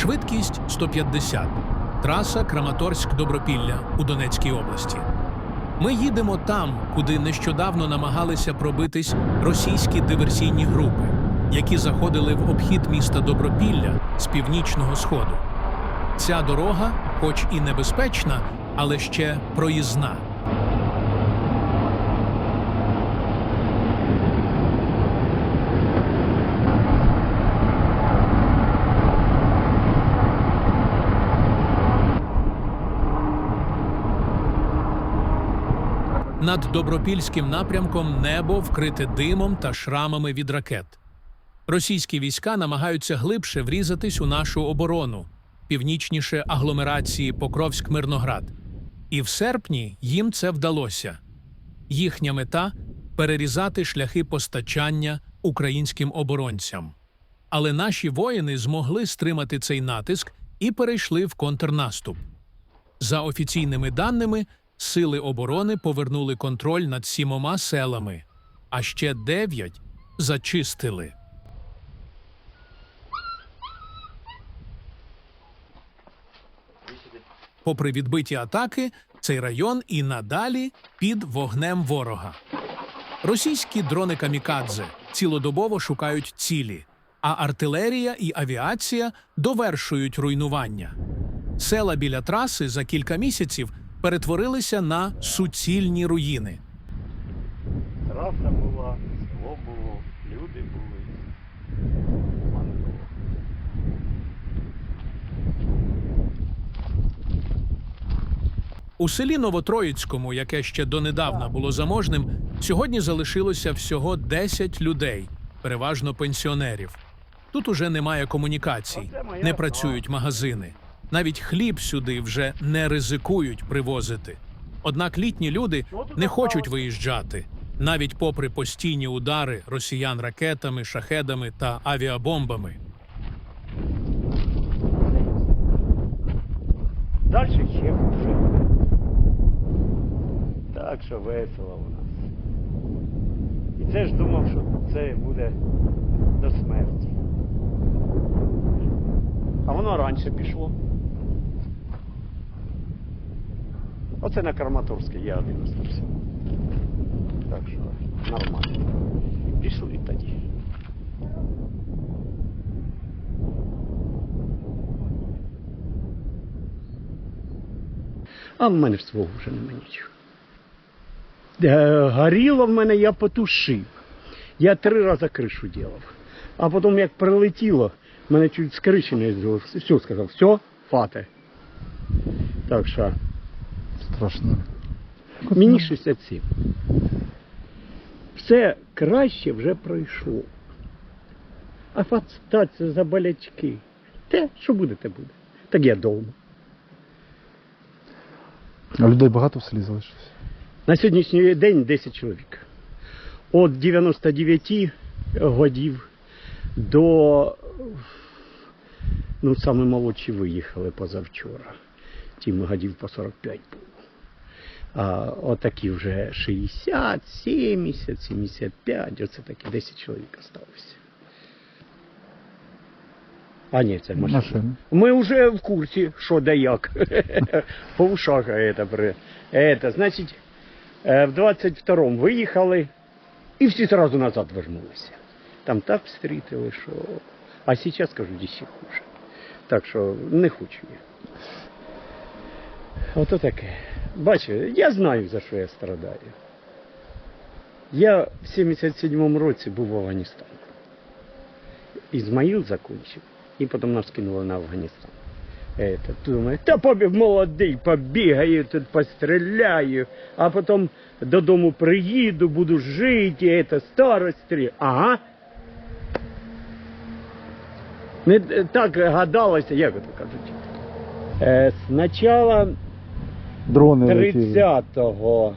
Швидкість 150. Траса Краматорськ-Добропілля у Донецькій області. Ми їдемо там, куди нещодавно намагалися пробитись російські диверсійні групи, які заходили в обхід міста Добропілля з північного сходу. Ця дорога, хоч і небезпечна, але ще проїзна. Над Добропільським напрямком небо вкрите димом та шрамами від ракет. Російські війська намагаються глибше врізатись у нашу оборону, північніше агломерації Покровськ-Мирноград. І в серпні їм це вдалося. Їхня мета перерізати шляхи постачання українським оборонцям. Але наші воїни змогли стримати цей натиск і перейшли в контрнаступ. За офіційними даними, сили оборони повернули контроль над сімома селами, а ще дев'ять зачистили. Попри відбиті атаки, цей район і надалі під вогнем ворога. Російські дрони камікадзе цілодобово шукають цілі, а артилерія і авіація довершують руйнування. Села біля траси за кілька місяців перетворилися на суцільні руїни. Траса була, село було, люди були. У селі Новотроїцькому, яке ще донедавна було заможним, сьогодні залишилося всього 10 людей, переважно пенсіонерів. Тут уже немає комунікацій, не працюють магазини. Навіть хліб сюди вже не ризикують привозити. Однак літні люди не хочуть виїжджати, навіть попри постійні удари росіян ракетами, шахедами та авіабомбами. Далі ще хуже. Так що весело у нас. І це ж думав, що це буде до смерті. А воно раніше пішло. Оце на Краматорське я один остався. Так що нормально. Пішли тоді. А в мене свого вже нема нічого. Е, Горіло в мене, я потушив. Я три рази кришу ділав. А потім, як прилетіло, мене чуть з криші. Все сказав, все, фате. Так що, Страшно. мені 67. Все краще вже пройшло. А фататися за болячки. Те, що буде, те буде. Так я вдома. А людей багато в селі залишилось? На сьогоднішній день 10 чоловік. От 99 годів до ну, саме молодші виїхали позавчора. Тим годів по 45 було. А отакі вже 60, 70, 75, оце такі 10 чоловік залишилося. А ні, це машина. Машини. Мы уже в курсе, что да як. По ушах это, при- это. Значить, е, в 22-му виїхали і всі сразу назад вернулися. Там так встрітили, що... А зараз, кажу, ще хуже. Так що не хочу я. Ото таке. Бачу, я знаю, за що я страдаю. Я в 77-му році був в Афганістані. Ізмаїл закончив, і потім нас кинули на Афганістан. Это, думаю, та побіг молодий, побігаю, тут постріляю, а потім додому приїду, буду жити, это, старость. Ага. Не е, так гадалося, як це кажуть. Е, спочатку Дрони летіли. 30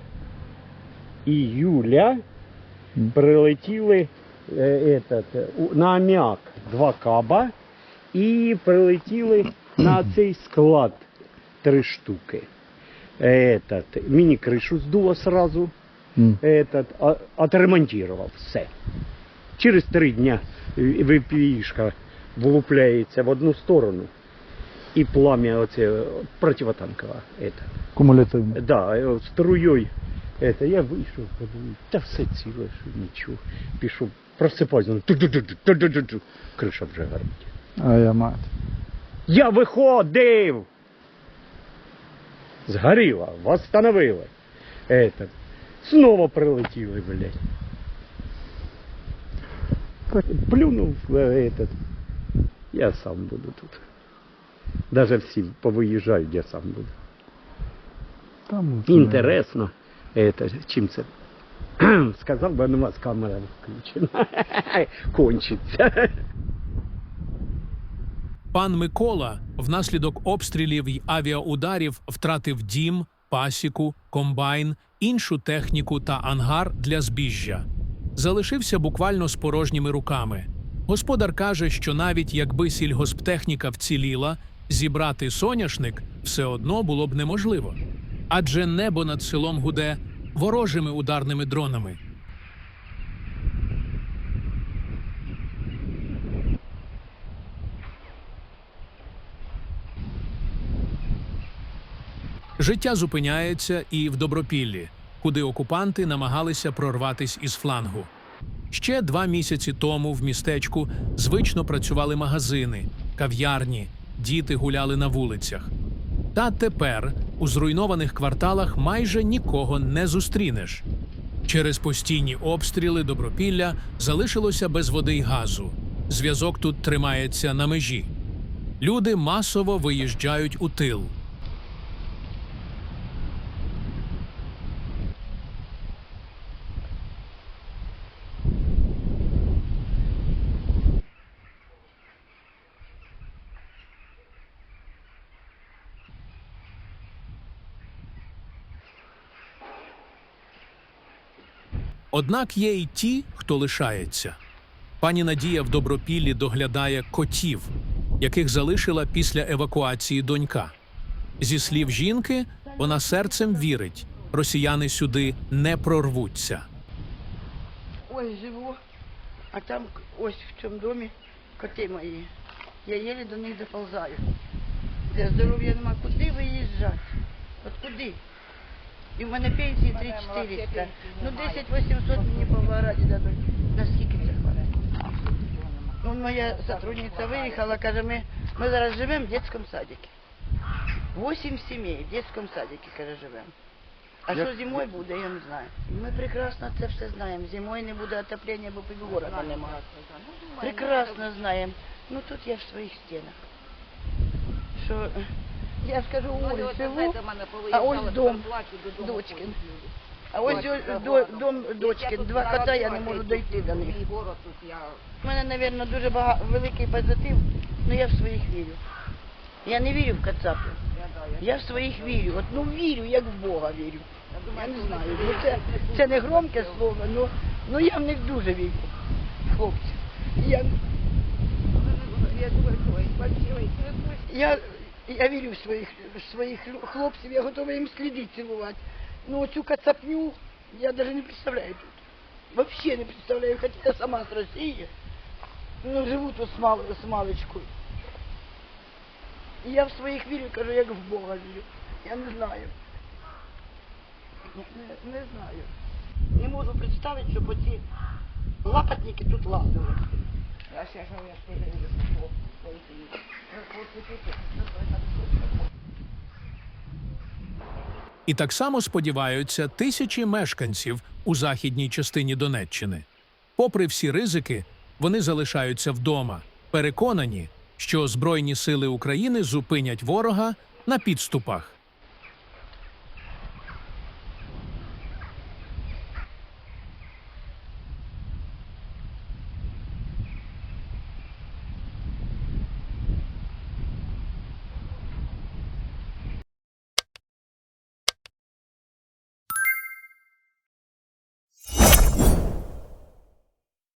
июля Мгм. прилетіли е, этот, е, у- на Аміак два каба і прилетіли на цей склад три штуки. Этот, мені кришу здуло сразу, М. этот, а- отремонтував все. Через три дня ВПІшка влупляється в одну сторону, і пламя оце противотанкове. Это. Кумулятивно. Да, е, струєю. Это, я вийшов, подумав, та все ціле, що нічого. Пішов, просипаюся, ту-ду-ду-ду, ту-ду-ду-ду. криша вже горить. А я мать. Я виходив! Згоріла, восстановили. Это. Снова прилетіли, блядь. Так. Плюнув е, этот. Я сам буду тут. Даже всі повиїжджають, я сам буду. Там Інтересно. Это, чим це? Сказав би, ну, у вас камера включена. Кончиться. Пан Микола внаслідок обстрілів й авіаударів втратив дім, пасіку, комбайн, іншу техніку та ангар для збіжжя. Залишився буквально з порожніми руками. Господар каже, що навіть якби сільгосптехніка вціліла, зібрати соняшник все одно було б неможливо. Адже небо над селом гуде ворожими ударними дронами. Життя зупиняється і в Добропіллі, куди окупанти намагалися прорватися із флангу. Ще два місяці тому в містечку звично працювали магазини, кав'ярні, діти гуляли на вулицях. Та тепер у зруйнованих кварталах майже нікого не зустрінеш. Через постійні обстріли Добропілля залишилося без води й газу. Зв'язок тут тримається на межі. Люди масово виїжджають у тил. Однак є й ті, хто лишається. Пані Надія в Добропіллі доглядає котів, яких залишила після евакуації донька. Зі слів жінки, вона серцем вірить, росіяни сюди не прорвуться. Ось живу, а там ось в цьому домі коти мої. Я єлі до них доползаю. Для здоров'я нема куди виїжджати? От куди? І в мене пенсії 3400. Ну 10 800 мені по раді дадуть. Наскільки це хватить? Ну, моя сотрудниця виїхала, каже, ми, ми зараз живемо в дитячому садику. Восемь сімей в дитячому садику, каже, живемо. А що зимою буде, я не знаю. Ми прекрасно це все знаємо. Зимою не буде отоплення, бо під города немає. Прекрасно знаємо. Ну тут я в своїх стінах. Що е, я скажу, ось живу, а ось дом дочкин. А ось до, дом дочкин, два кота, я не можу дойти до них. У мене, мабуть, дуже багато, великий позитив, але я в своїх вірю. Я не вірю в кацапів. Я в своїх вірю. От ну вірю, як в Бога вірю. Я не знаю. Ну, це, це не громке слово, ну, ну я в них дуже вірю. Хлопці. Я, я, я вірю в своїх, своїх хлопців, я готова їм сліди цілувати. Ну оцю кацапню я навіть не представляю тут. Вообще не представляю, хоча я сама з Росії. Ну, живу тут з, мал, з маличкою. І я в своїх вірю, кажу, як в Бога вірю. Я не знаю. Не, не знаю. Не можу представити, щоб оці лапотники тут лазили. І так само сподіваються тисячі мешканців у західній частині Донеччини. Попри всі ризики, вони залишаються вдома, переконані, що Збройні сили України зупинять ворога на підступах.